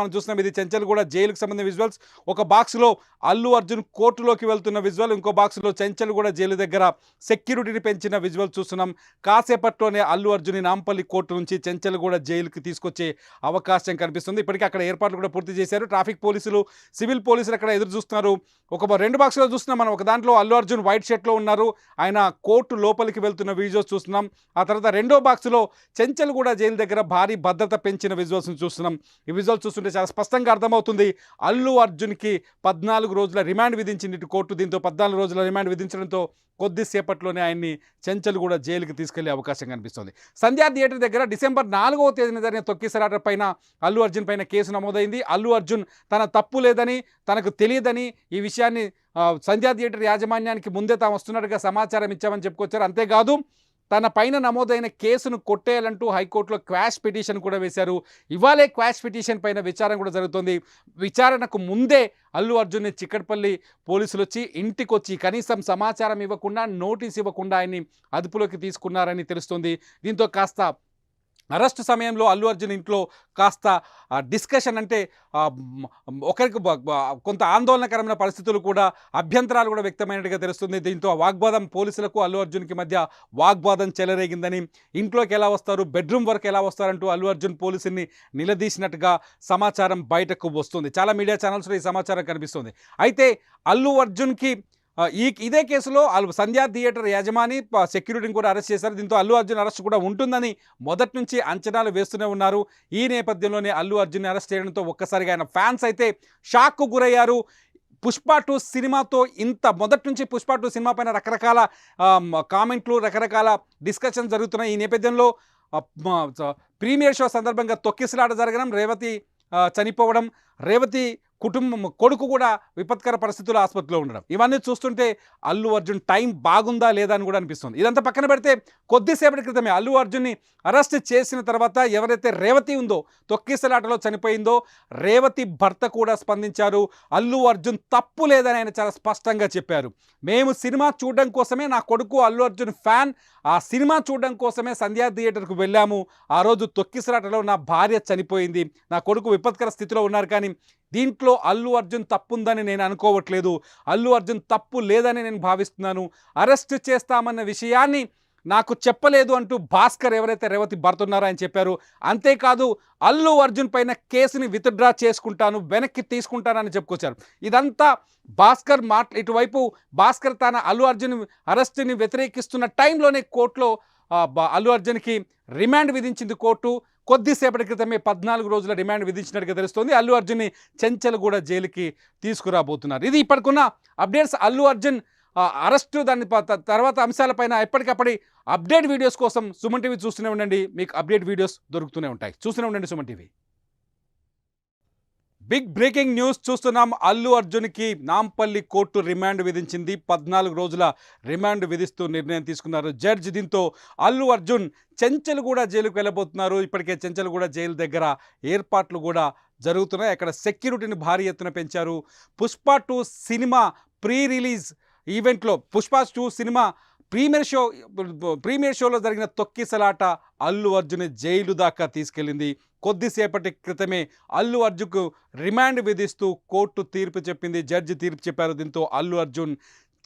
మనం చూస్తున్నాం ఇది చెంచల్గూడ జైలుకు సంబంధించిన విజువల్స్. ఒక బాక్స్లో అల్లు అర్జున్ కోర్టులోకి వెళ్తున్న విజువల్ ఇంకో బాక్స్లో చెంచల్గూడ జైలు దగ్గర సెక్యూరిటీని పెంచిన విజువల్ చూస్తున్నాం. కాసేపట్లోనే అల్లు అర్జున్ నాంపల్లి కోర్టు నుంచి చెంచల్గూడ జైలుకి తీసుకొచ్చే అవకాశం కనిపిస్తుంది. ఇప్పటికే అక్కడ ఏర్పాట్లు కూడా పూర్తి చేశారు. ట్రాఫిక్ పోలీసులు సివిల్ పోలీసులు అక్కడ ఎదురు చూస్తున్నారు. ఒక రెండు బాక్స్లో చూస్తున్నాం మనం. ఒక దాంట్లో అల్లు అర్జున్ వైట్ షర్ట్లో ఉన్నారు. ఆయన కోర్టు లోపలికి వెళ్తున్న వీడియోస్ చూస్తున్నాం. ఆ తర్వాత రెండో బాక్స్లో చెంచల్గూడ జైలు దగ్గర భారీ భద్రత పెంచిన విజువల్స్ని చూస్తున్నాం. ఈ విజువల్స్ చూస్తుంటే చాలా స్పష్టంగా అర్థమవుతుంది. అల్లు అర్జున్కి పద్నాలుగు రోజుల రిమాండ్ విధించింది కోర్టు. దీంతో పద్నాలుగు రోజుల రిమాండ్ విధించడంతో కొద్దిసేపట్లోనే ఆయన్ని చెంచల్గూడ జైలుకి తీసుకెళ్ళే అవకాశం కనిపిస్తుంది. సంధ్యా థియేటర్ దగ్గర డిసెంబర్ నాలుగవ తేదీన జరిగిన తొక్కిసలాట పైన అల్లు అర్జున్ పైన కేసు నమోదైంది. అల్లు అర్జున్ తన తప్పు లేదని తనకు తెలియదని ఈ విషయాన్ని సంధ్యా థియేటర్ యాజమాన్యానికి ముందే తాము వస్తున్నట్టుగా సమాచారం ఇచ్చామని చెప్పుకొచ్చారు. అంతేకాదు తన పైన నమోదైన కేసును కొట్టేయాలంటూ హైకోర్టులో క్వాష్ పిటిషన్ కూడా వేశారు. ఇవాళే క్వాష్ పిటిషన్ పైన విచారణ కూడా జరుగుతుంది. విచారణకు ముందే అల్లు అర్జున్ని చిక్కడపల్లి పోలీసులు వచ్చి ఇంటికొచ్చి కనీసం సమాచారం ఇవ్వకుండా నోటీస్ ఇవ్వకుండా ఆయన్ని అదుపులోకి తీసుకున్నారని తెలుస్తుంది. దీంతో కాస్త అరెస్ట్ సమయంలో అల్లు అర్జున్ ఇంట్లో కాస్త డిస్కషన్ అంటే ఒకరికి కొంత ఆందోళనకరమైన పరిస్థితులు కూడా అభ్యంతరాలు కూడా వ్యక్తమైనట్టుగా తెలుస్తుంది. దీంతో వాగ్వాదం పోలీసులకు అల్లు అర్జున్కి మధ్య వాగ్వాదం చెలరేగిందని ఇంట్లోకి ఎలా వస్తారు బెడ్రూమ్ వరకు ఎలా వస్తారంటూ అల్లు అర్జున్ పోలీసుని నిలదీసినట్టుగా సమాచారం బయటకు వస్తుంది. చాలా మీడియా ఛానల్స్లో ఈ సమాచారం కనిపిస్తుంది. అయితే అల్లు అర్జున్కి ఈ ఇదే కేసులో సంధ్యా థియేటర్ యజమాని సెక్యూరిటీని కూడా అరెస్ట్ చేశారు. దీంతో అల్లు అర్జున్ అరెస్ట్ కూడా ఉంటుందని మొదటి నుంచి అంచనాలు వేస్తూనే ఉన్నారు. ఈ నేపథ్యంలోనే అల్లు అర్జున్ అరెస్ట్ చేయడంతో ఒక్కసారిగా ఆయన ఫ్యాన్స్ అయితే షాక్కు గురయ్యారు. పుష్ప టూ సినిమాతో ఇంత మొదటి నుంచి పుష్ప టూ సినిమా పైన రకరకాల కామెంట్లు రకరకాల డిస్కషన్ జరుగుతున్నాయి. ఈ నేపథ్యంలో ప్రీమియర్ షో సందర్భంగా తొక్కిసలాట జరగడం రేవతి చనిపోవడం రేవతి కుటుంబం కొడుకు కూడా విపత్కర పరిస్థితుల్లో ఆసుపత్రిలో ఉండడం. ఇవన్నీ చూస్తుంటే అల్లు అర్జున్ టైం బాగుందా లేదా అని కూడా అనిపిస్తుంది. ఇదంతా పక్కన పెడితే కొద్దిసేపటి క్రితమే అల్లు అర్జున్ని అరెస్ట్ చేసిన తర్వాత ఎవరైతే రేవతి ఉందో తొక్కిసలాటలో చనిపోయిందో రేవతి భర్త కూడా స్పందించారు. అల్లు అర్జున్ తప్పు లేదని ఆయన చాలా స్పష్టంగా చెప్పారు. మేము సినిమా చూడడం కోసమే నా కొడుకు అల్లు అర్జున్ ఫ్యాన్ ఆ సినిమా చూడడం కోసమే సంధ్యా థియేటర్కు వెళ్ళాము. ఆ రోజు తొక్కిసలాటలో నా భార్య చనిపోయింది. నా కొడుకు విపత్కర స్థితిలో ఉన్నారు కానీ దీంట్లో అల్లు అర్జున్ తప్పుందని నేను అనుకోవట్లేదు. అల్లు అర్జున్ తప్పు లేదని నేను భావిస్తున్నాను. అరెస్ట్ చేస్తామన్న విషయాన్ని నాకు చెప్పలేదు అంటూ భాస్కర్ ఎవరైతే రేవతి భర్త అని చెప్పారు. అంతేకాదు అల్లు అర్జున్ పైన కేసుని విత్డ్రా చేసుకుంటాను వెనక్కి తీసుకుంటానని చెప్పుకొచ్చారు. ఇదంతా భాస్కర్ మాట్లా ఇటువైపు భాస్కర్ తన అల్లు అర్జున్ అరెస్ట్ని వ్యతిరేకిస్తున్న టైంలోనే కోర్టులో అల్లు అర్జున్కి రిమాండ్ విధించింది కోర్టు. కొద్దిసేపటి క్రితమే పద్నాలుగు రోజుల రిమాండ్ విధించినట్టుగా తెలుస్తోంది. అల్లు అర్జున్ని చెంచల్గూడ జైలుకి తీసుకురాబోతున్నారు. ఇది ఇప్పటికున్న అప్డేట్స్. అల్లు అర్జున్ అరెస్టు దాని తర్వాత అంశాలపైన ఎప్పటికప్పటి అప్డేట్ వీడియోస్ కోసం సుమన్ టీవీ చూస్తూనే ఉండండి. మీకు అప్డేట్ వీడియోస్ దొరుకుతూనే ఉంటాయి. చూస్తూనే ఉండండి Suman TV. Big breaking news చూస్తున్నాం. అల్లు అర్జున్కి నాంపల్లి కోర్టు రిమాండ్ విధించింది. పద్నాలుగు రోజుల రిమాండ్ విధిస్తూ నిర్ణయం తీసుకున్నారు. జడ్జ్ దీంతో అల్లు అర్జున్ చెంచల్గూడ జైలుకు వెళ్ళబోతున్నారు. ఇప్పటికే చెంచల్గూడ జైలు దగ్గర ఏర్పాట్లు కూడా జరుగుతున్నాయి. అక్కడ సెక్యూరిటీని భారీ ఎత్తున పెంచారు. Pushpa two cinema pre release ఈవెంట్లో Pushpa two cinema premiere show premiere షోలో జరిగిన తొక్కిసలాట అల్లు అర్జున్ జైలు దాకా తీసుకెళ్ళింది. కొద్దిసేపటి క్రితమే అల్లు అర్జున్కు రిమాండ్ విధిస్తూ కోర్టు తీర్పు చెప్పింది. జడ్జి తీర్పు చెప్పారు. దీంతో అల్లు అర్జున్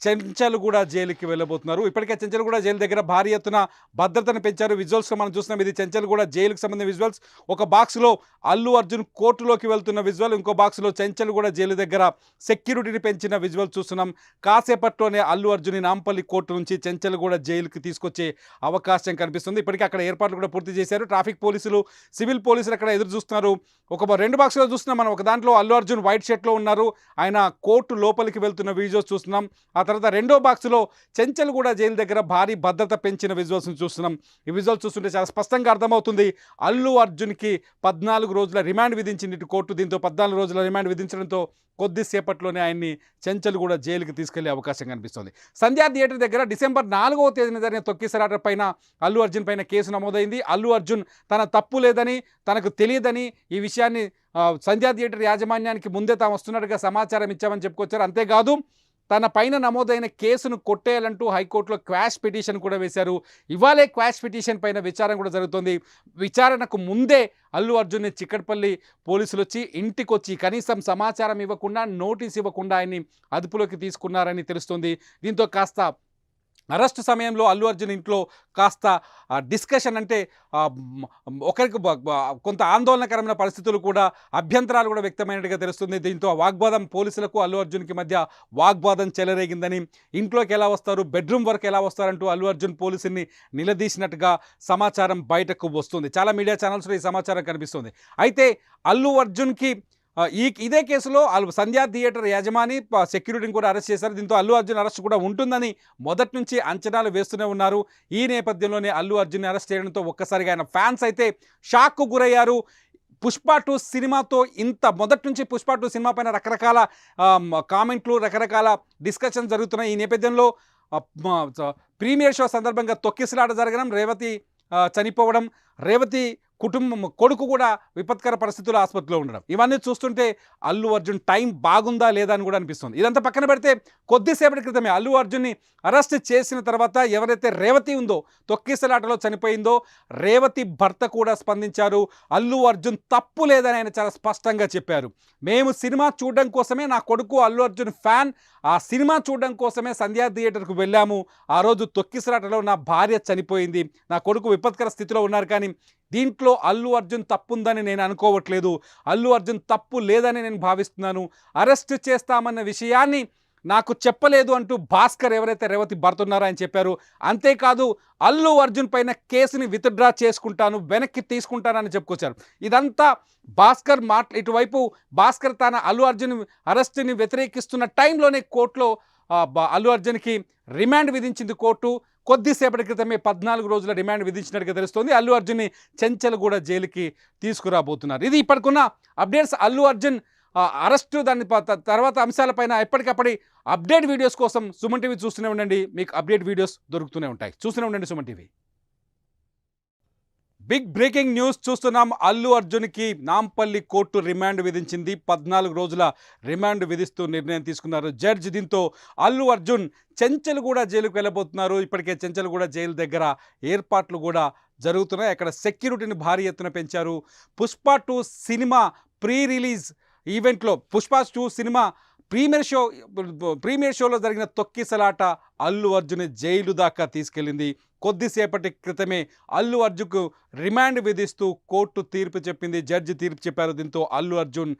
చెంచల్గూడ జైలుకి వెళ్ళబోతున్నారు. ఇప్పటికే చెంచల్గూడ జైలు దగ్గర భారీ ఎత్తున భద్రతను పెంచారు. విజువల్స్లో మనం చూస్తున్నాం ఇది చెంచల్గూడ జైలుకు సంబంధించిన విజువల్స్. ఒక బాక్స్లో అల్లు అర్జున్ కోర్టులోకి వెళ్తున్న విజువల్ ఇంకో బాక్స్లో చెంచల్గూడ జైలు దగ్గర సెక్యూరిటీని పెంచిన విజువల్ చూస్తున్నాం. కాసేపట్లోనే అల్లు అర్జున్ నాంపల్లి కోర్టు నుంచి చెంచల్గూడ జైలుకి తీసుకొచ్చే అవకాశం కనిపిస్తుంది. ఇప్పటికే అక్కడ ఏర్పాట్లు కూడా పూర్తి చేశారు. ట్రాఫిక్ పోలీసులు సివిల్ పోలీసులు అక్కడ ఎదురు చూస్తున్నారు. ఒక రెండు బాక్స్లో చూస్తున్నాం మనం. ఒక దాంట్లో అల్లు అర్జున్ వైట్ షర్ట్లో ఉన్నారు. ఆయన కోర్టు లోపలికి వెళ్తున్న వీడియోస్ చూస్తున్నాం. ఆ తర్వాత రెండో బాక్స్లో చెంచల్గూడ జైలు దగ్గర భారీ భద్రత పెంచిన విజువల్స్ని చూస్తున్నాం. ఈ విజువల్స్ చూస్తుంటే చాలా స్పష్టంగా అర్థమవుతుంది. అల్లు అర్జున్కి పద్నాలుగు రోజుల రిమాండ్ విధించింది ఇటు కోర్టు. దీంతో పద్నాలుగు రోజుల రిమాండ్ విధించడంతో కొద్దిసేపట్లోనే ఆయన్ని చెంచల్గూడ జైలుకి తీసుకెళ్ళే అవకాశం కనిపిస్తుంది. సంధ్యా థియేటర్ దగ్గర డిసెంబర్ నాలుగవ తేదీన జరిగిన తొక్కిసలాట పైన అల్లు అర్జున్ పైన కేసు నమోదైంది. అల్లు అర్జున్ తన తప్పు లేదని తనకు తెలియదని ఈ విషయాన్ని సంధ్యా థియేటర్ యాజమాన్యానికి ముందే తాము వస్తున్నట్టుగా సమాచారం ఇచ్చామని చెప్పుకొచ్చారు. అంతేకాదు తన పైన నమోదైన కేసును కొట్టేయాలంటూ హైకోర్టులో క్వాష్ పిటిషన్ కూడా వేశారు. ఇవాళే క్వాష్ పిటిషన్ పైన విచారణ కూడా జరుగుతుంది. విచారణకు ముందే అల్లు అర్జున్ని చిక్కడపల్లి పోలీసులు వచ్చి ఇంటికి వచ్చి కనీసం సమాచారం ఇవ్వకుండా నోటీస్ ఇవ్వకుండా ఆయన్ని అదుపులోకి తీసుకున్నారని తెలుస్తుంది. దీంతో కాస్త అరెస్ట్ సమయంలో అల్లు అర్జున్ ఇంట్లో కాస్త డిస్కషన్ అంటే ఒకరికి కొంత ఆందోళనకరమైన పరిస్థితులు కూడా అభ్యంతరాలు కూడా వ్యక్తమైనట్టుగా తెలుస్తుంది. దీంతో ఆ వాగ్వాదం పోలీసులకు అల్లు అర్జున్కి మధ్య వాగ్వాదం చెలరేగిందని ఇంట్లోకి ఎలా వస్తారు బెడ్రూమ్ వరకు ఎలా వస్తారంటూ అల్లు అర్జున్ పోలీసుని నిలదీసినట్టుగా సమాచారం బయటకు వస్తుంది. చాలా మీడియా ఛానల్స్లో ఈ సమాచారం కనిపిస్తుంది. అయితే అల్లు అర్జున్కి ఈ ఇదే కేసులో అల్లు సంధ్యా థియేటర్ యజమాని సెక్యూరిటీని కూడా అరెస్ట్ చేశారు. దీంతో అల్లు అర్జున్ అరెస్ట్ కూడా ఉంటుందని మొదటి నుంచి అంచనాలు వేస్తూనే ఉన్నారు. ఈ నేపథ్యంలోనే అల్లు అర్జున్ అరెస్ట్ చేయడంతో ఒక్కసారిగా ఆయన ఫ్యాన్స్ అయితే షాక్కు గురయ్యారు. పుష్ప టూ సినిమాతో ఇంత మొదటి నుంచి పుష్ప టూ సినిమా పైన రకరకాల కామెంట్లు రకరకాల డిస్కషన్ జరుగుతున్నాయి. ఈ నేపథ్యంలో ప్రీమియర్ షో సందర్భంగా తొక్కిసలాట జరగడం రేవతి చనిపోవడం రేవతి కుటుంబం కొడుకు కూడా విపత్కర పరిస్థితుల్లో ఆసుపత్రిలో ఉండడం. ఇవన్నీ చూస్తుంటే అల్లు అర్జున్ టైం బాగుందా లేదా అని కూడా అనిపిస్తుంది. ఇదంతా పక్కన పెడితే కొద్దిసేపటి క్రితమే అల్లు అర్జున్ని అరెస్ట్ చేసిన తర్వాత ఎవరైతే రేవతి ఉందో తొక్కిసలాటలో చనిపోయిందో రేవతి భర్త కూడా స్పందించారు. అల్లు అర్జున్ తప్పు లేదని ఆయన చాలా స్పష్టంగా చెప్పారు. మేము సినిమా చూడడం కోసమే నా కొడుకు అల్లు అర్జున్ ఫ్యాన్ ఆ సినిమా చూడడం కోసమే సంధ్యా థియేటర్కు వెళ్ళాము. ఆ రోజు తొక్కిసలాటలో నా భార్య చనిపోయింది. నా కొడుకు విపత్కర స్థితిలో ఉన్నారు కానీ దీంట్లో అల్లు అర్జున్ తప్పుందని నేను అనుకోవట్లేదు. అల్లు అర్జున్ తప్పు లేదని నేను భావిస్తున్నాను. అరెస్ట్ చేస్తామన్న విషయాన్ని నాకు చెప్పలేదు అంటూ భాస్కర్ ఎవరైతే రేవతి భర్త ఆయన చెప్పారు. అంతేకాదు అల్లు అర్జున్ పైన కేసుని విత్డ్రా చేసుకుంటాను వెనక్కి తీసుకుంటానని చెప్పుకొచ్చారు. ఇదంతా భాస్కర్ మాట్ ఇటువైపు భాస్కర్ తన అల్లు అర్జున్ అరెస్ట్ని వ్యతిరేకిస్తున్న టైంలోనే కోర్టులో అల్లు అర్జున్కి రిమాండ్ విధించింది కోర్టు. కొద్దిసేపటి క్రితమే పద్నాలుగు రోజుల రిమాండ్ విధించినట్టుగా తెలుస్తోంది. అల్లు అర్జున్ని చెంచల్గూడ జైలుకి తీసుకురాబోతున్నారు. ఇది ఇప్పటికున్న అప్డేట్స్. అల్లు అర్జున్ అరెస్టు దాని త- తర్వాత అంశాలపైన ఎప్పటికప్పటి అప్డేట్ వీడియోస్ కోసం సుమన్ టీవీ చూస్తూనే ఉండండి. మీకు అప్డేట్ వీడియోస్ దొరుకుతూనే ఉంటాయి. చూస్తూనే ఉండండి Suman TV. Big breaking news చూస్తున్నాం. అల్లు అర్జున్కి నాంపల్లి కోర్టు రిమాండ్ విధించింది. పద్నాలుగు రోజుల రిమాండ్ విధిస్తూ నిర్ణయం తీసుకున్నారు. జడ్జి దీంతో అల్లు అర్జున్ చెంచల్గూడ జైలుకు వెళ్ళబోతున్నారు. ఇప్పటికే చెంచల్గూడ జైలు దగ్గర ఏర్పాట్లు కూడా జరుగుతున్నాయి. అక్కడ సెక్యూరిటీని భారీ ఎత్తున పెంచారు. Pushpa two cinema pre release ఈవెంట్లో Pushpa two cinema premiere show premiere షోలో జరిగిన తొక్కిసలాట అల్లు అర్జున్ జైలు దాకా తీసుకెళ్ళింది. కొద్దిసేపటి క్రితమే అల్లు అర్జున్కు రిమాండ్ విధిస్తూ కోర్టు తీర్పు చెప్పింది. జడ్జి తీర్పు చెప్పారు. దీంతో అల్లు అర్జున్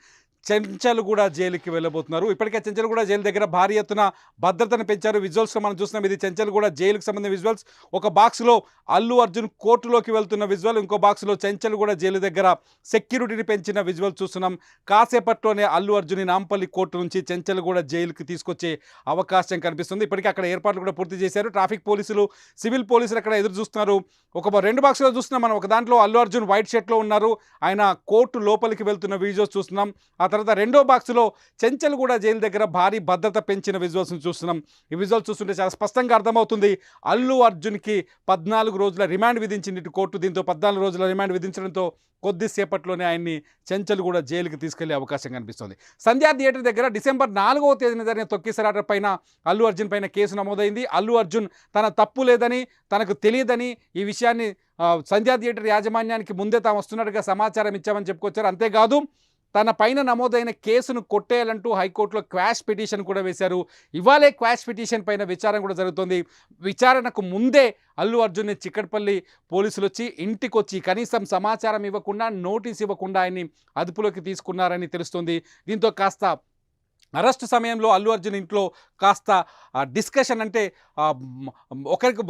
చెంచలుగూడ జైలుకి వెళ్ళబోతున్నారు. ఇప్పటికే చెంచలుగూడ జైలు దగ్గర భారీ ఎత్తున భద్రతను పెంచారు. విజువల్స్లో మనం చూస్తున్నాం. ఇది చెంచల్గూడ జైలుకు సంబంధించిన విజువల్స్. ఒక బాక్స్లో అల్లు అర్జున్ కోర్టులోకి వెళ్తున్న విజువల్. ఇంకో బాక్స్లో చెంచల్గూడ జైలు దగ్గర సెక్యూరిటీని పెంచిన విజువల్ చూస్తున్నాం. కాసేపట్లోనే అల్లు అర్జున్ నాంపల్లి కోర్టు నుంచి చెంచలుగూడ జైలుకి తీసుకొచ్చే అవకాశం కనిపిస్తుంది. ఇప్పటికే అక్కడ ఏర్పాట్లు కూడా పూర్తి చేశారు. ట్రాఫిక్ పోలీసులు సివిల్ పోలీసులు అక్కడ ఎదురు చూస్తున్నారు. ఒక రెండు బాక్స్లో చూస్తున్నాం మనం. ఒక దాంట్లో అల్లు అర్జున్ వైట్ షర్ట్లో ఉన్నారు. ఆయన కోర్టు లోపలికి వెళ్తున్న వీడియోస్ చూస్తున్నాం. ఆ తర్వాత రెండో బాక్స్లో చెంచల్గూడ జైలు దగ్గర భారీ భద్రత పెంచిన విజువల్స్ని చూస్తున్నాం. ఈ విజువల్స్ చూస్తుంటే చాలా స్పష్టంగా అర్థమవుతుంది. అల్లు అర్జున్కి పద్నాలుగు రోజుల రిమాండ్ విధించింది. ఇటు కోర్టు దీంతో పద్నాలుగు రోజుల రిమాండ్ విధించడంతో కొద్దిసేపట్లోనే ఆయన్ని చెంచల్గూడ జైలుకి తీసుకెళ్ళే అవకాశం కనిపిస్తుంది. సంధ్యా థియేటర్ దగ్గర డిసెంబర్ నాలుగవ తేదీన జరిగిన తొక్కిసలాట పైన అల్లు అర్జున్ పైన కేసు నమోదైంది. అల్లు అర్జున్ తన తప్పు లేదని తనకు తెలియదని ఈ విషయాన్ని సంధ్యా థియేటర్ యాజమాన్యానికి ముందే తాము వస్తున్నట్టుగా సమాచారం ఇచ్చామని చెప్పుకొచ్చారు. అంతేకాదు తన పైన నమోదైన కేసును కొట్టేయాలంటూ హైకోర్టులో క్వాష్ పిటిషన్ కూడా వేశారు. ఇవాళే క్వాష్ పిటిషన్ పైన విచారణ కూడా జరుగుతుంది. విచారణకు ముందే అల్లు అర్జున్ని చిక్కడపల్లి పోలీసులు వచ్చి ఇంటికి వచ్చి కనీసం సమాచారం ఇవ్వకుండా నోటీస్ ఇవ్వకుండా ఆయన్ని అదుపులోకి తీసుకున్నారని తెలుస్తుంది. దీంతో కాస్త అరెస్ట్ సమయంలో అల్లు అర్జున్ ఇంట్లో కాస్త డిస్కషన్ అంటే ఒకరికి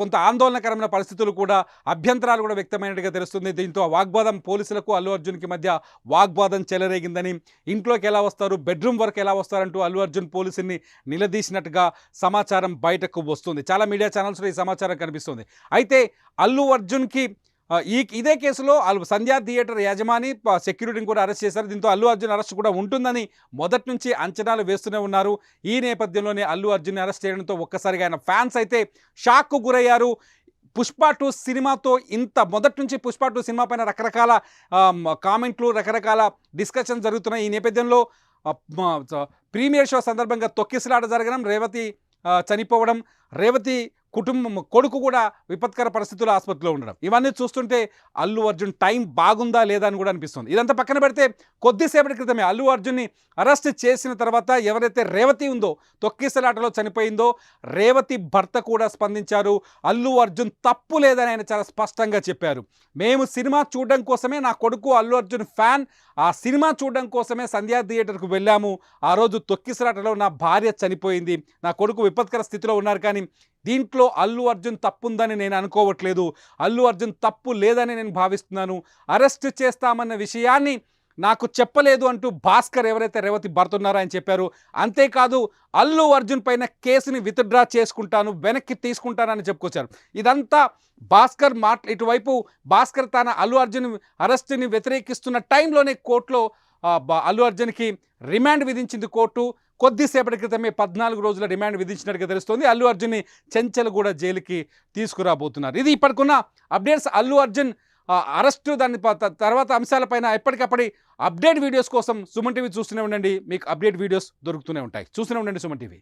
కొంత ఆందోళనకరమైన పరిస్థితులు కూడా అభ్యంతరాలు కూడా వ్యక్తమైనట్టుగా తెలుస్తుంది. దీంతో వాగ్వాదం పోలీసులకు అల్లు అర్జున్కి మధ్య వాగ్వాదం చెలరేగిందని ఇంట్లోకి ఎలా వస్తారు బెడ్రూమ్ వరకు ఎలా వస్తారంటూ అల్లు అర్జున్ పోలీసుని నిలదీసినట్టుగా సమాచారం బయటకు వస్తుంది. చాలా మీడియా ఛానల్స్లో ఈ సమాచారం కనిపిస్తుంది. అయితే అల్లు అర్జున్కి ఈ ఇదే కేసులో అల్లు సంధ్యా థియేటర్ యజమాని సెక్యూరిటీని కూడా అరెస్ట్ చేశారు. దీంతో అల్లు అర్జున్ అరెస్ట్ కూడా ఉంటుందని మొదటి నుంచి అంచనాలు వేస్తూనే ఉన్నారు. ఈ నేపథ్యంలోనే అల్లు అర్జున్ అరెస్ట్ చేయడంతో ఒక్కసారిగా ఆయన ఫ్యాన్స్ అయితే షాక్కు గురయ్యారు. పుష్ప టూ సినిమాతో ఇంత మొదటి నుంచి పుష్ప టూ సినిమా పైన రకరకాల కామెంట్లు రకరకాల డిస్కషన్ జరుగుతున్నాయి. ఈ నేపథ్యంలో ప్రీమియర్ షో సందర్భంగా తొక్కిసలాట జరగడం రేవతి చనిపోవడం రేవతి కుటుంబం కొడుకు కూడా విపత్కర పరిస్థితుల్లో ఆసుపత్రిలో ఉండడం. ఇవన్నీ చూస్తుంటే అల్లు అర్జున్ టైం బాగుందా లేదా అని కూడా అనిపిస్తుంది. ఇదంతా పక్కన పెడితే కొద్దిసేపటి క్రితమే అల్లు అర్జున్ని అరెస్ట్ చేసిన తర్వాత ఎవరైతే రేవతి ఉందో తొక్కిసలాటలో చనిపోయిందో రేవతి భర్త కూడా స్పందించారు. అల్లు అర్జున్ తప్పు లేదని ఆయన చాలా స్పష్టంగా చెప్పారు. మేము సినిమా చూడడం కోసమే నా కొడుకు అల్లు అర్జున్ ఫ్యాన్. ఆ సినిమా చూడడం కోసమే సంధ్యా థియేటర్కు వెళ్ళాము. ఆ రోజు తొక్కిసలాటలో నా భార్య చనిపోయింది. నా కొడుకు విపత్కర స్థితిలో ఉన్నారు కానీ దీంట్లో అల్లు అర్జున్ తప్పుందని నేను అనుకోవట్లేదు. అల్లు అర్జున్ తప్పు లేదని నేను భావిస్తున్నాను. అరెస్ట్ చేస్తామన్న విషయాన్ని నాకు చెప్పలేదు అంటూ భాస్కర్ ఎవరైతే రేవతి భర్త ఉన్నారో ఆయన చెప్పారు. అంతేకాదు అల్లు అర్జున్ పైన కేసుని విత్డ్రా చేసుకుంటాను వెనక్కి తీసుకుంటానని చెప్పుకొచ్చారు. ఇదంతా భాస్కర్ మాట్ ఇటువైపు భాస్కర్ తన అల్లు అర్జున్ అరెస్ట్ని వ్యతిరేకిస్తున్న టైంలోనే కోర్టులో అల్లు అర్జున్కి రిమాండ్ విధించింది కోర్టు. కొద్దిసేపటి క్రితమే పద్నాలుగు రోజుల రిమాండ్ విధించినట్టుగా తెలుస్తోంది. అల్లు అర్జున్ని చెంచల్గూడ జైలుకి తీసుకురాబోతున్నారు. ఇది ఇప్పటికున్న అప్డేట్స్. అల్లు అర్జున్ అరెస్టు దాని తర్వాత అంశాలపైన ఎప్పటికప్పటి అప్డేట్ వీడియోస్ కోసం సుమన్ టీవీ చూస్తూనే ఉండండి. మీకు అప్డేట్ వీడియోస్ దొరుకుతూనే ఉంటాయి. చూస్తూనే ఉండండి Suman TV.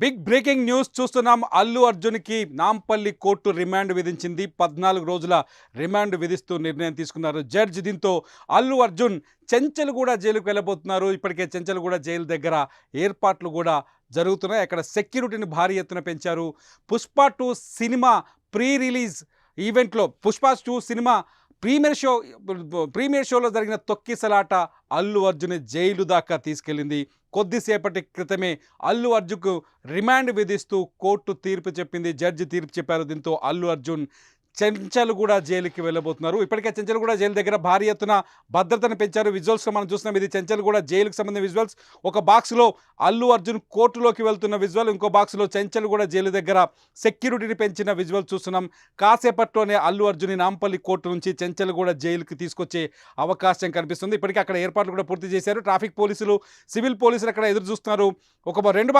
Big breaking news చూస్తున్నాం. అల్లు అర్జున్కి నాంపల్లి కోర్టు రిమాండ్ విధించింది. పద్నాలుగు రోజుల రిమాండ్ విధిస్తూ నిర్ణయం తీసుకున్నారు. జడ్జ్ దీంతో అల్లు అర్జున్ చెంచల్ కూడా జైలుకు వెళ్ళబోతున్నారు. ఇప్పటికే చెంచల్ కూడా జైలు దగ్గర ఏర్పాట్లు కూడా జరుగుతున్నాయి. అక్కడ సెక్యూరిటీని భారీ ఎత్తున పెంచారు. Pushpa two cinema pre release ఈవెంట్లో Pushpa two cinema premiere show premiere షోలో జరిగిన తొక్కిసలాట అల్లు అర్జున్ జైలు దాకా తీసుకెళ్ళింది. కొద్దిసేపటి క్రితమే అల్లు అర్జున్కు రిమాండ్ విధిస్తూ కోర్టు తీర్పు చెప్పింది. జడ్జి తీర్పు చెప్పారు. దీంతో అల్లు అర్జున్ చెంచల్ కూడా జైలుకి వెళ్ళబోతున్నారు. ఇప్పటికే చెంచల్ కూడా జైలు దగ్గర భారీ ఎత్తున భద్రతను పెంచారు. విజువల్స్లో మనం చూస్తున్నాం ఇది చెంచల్ కూడా జైలుకు సంబంధించిన విజువల్స్ ఒక బాక్స్లో అల్లు అర్జున్ కోర్టులోకి వెళ్తున్న విజువల్ ఇంకో బాక్స్లో చెంచల్ కూడా జైలు దగ్గర సెక్యూరిటీని పెంచిన విజువల్ చూస్తున్నాం. కాసేపట్లోనే అల్లు అర్జున్ నాంపల్లి కోర్టు నుంచి చెంచల్ కూడా జైలుకి తీసుకొచ్చే అవకాశం కనిపిస్తుంది. ఇప్పటికే అక్కడ ఏర్పాట్లు కూడా పూర్తి చేశారు. ట్రాఫిక్ పోలీసులు సివిల్ పోలీసులు అక్కడ ఎదురు చూస్తున్నారు. ఒక రెండు